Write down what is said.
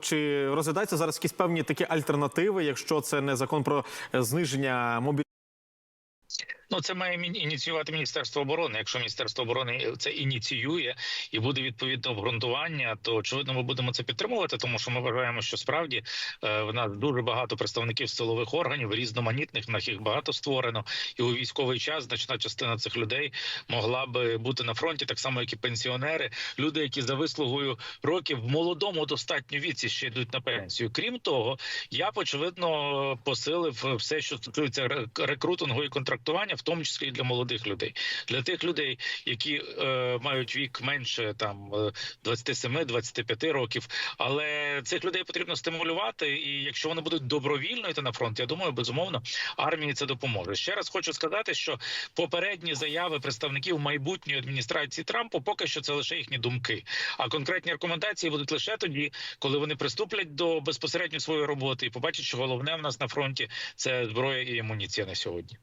Чи розглядаються зараз якісь певні такі альтернативи, якщо це не закон про е, зниження мобілізації? Ну, це має ініціювати Міністерство оборони. Якщо Міністерство оборони це ініціює і буде відповідне обґрунтування, то очевидно ми будемо це підтримувати, тому що ми вважаємо, що справді е, в нас дуже багато представників силових органів, різноманітних в нас їх багато створено, і у військовий час значна частина цих людей могла би бути на фронті, так само як і пенсіонери, люди, які за вислугою років в молодому достатньо віці ще йдуть на пенсію. Крім того, я очевидно посилив все, що стосується рекрутингу і контрактування, в тому числі і для молодих людей, для тих людей, які е, мають вік менше там е, 27-25 років. Але цих людей потрібно стимулювати. І якщо вони будуть добровільно йти на фронт, я думаю, безумовно армії це допоможе. Ще раз хочу сказати, що попередні заяви представників майбутньої адміністрації Трампу поки що це лише їхні думки. А конкретні рекомендації будуть лише тоді, коли вони приступлять до безпосередньо своєї роботи і побачать, що головне в нас на фронті це зброя і амуніція на сьогодні.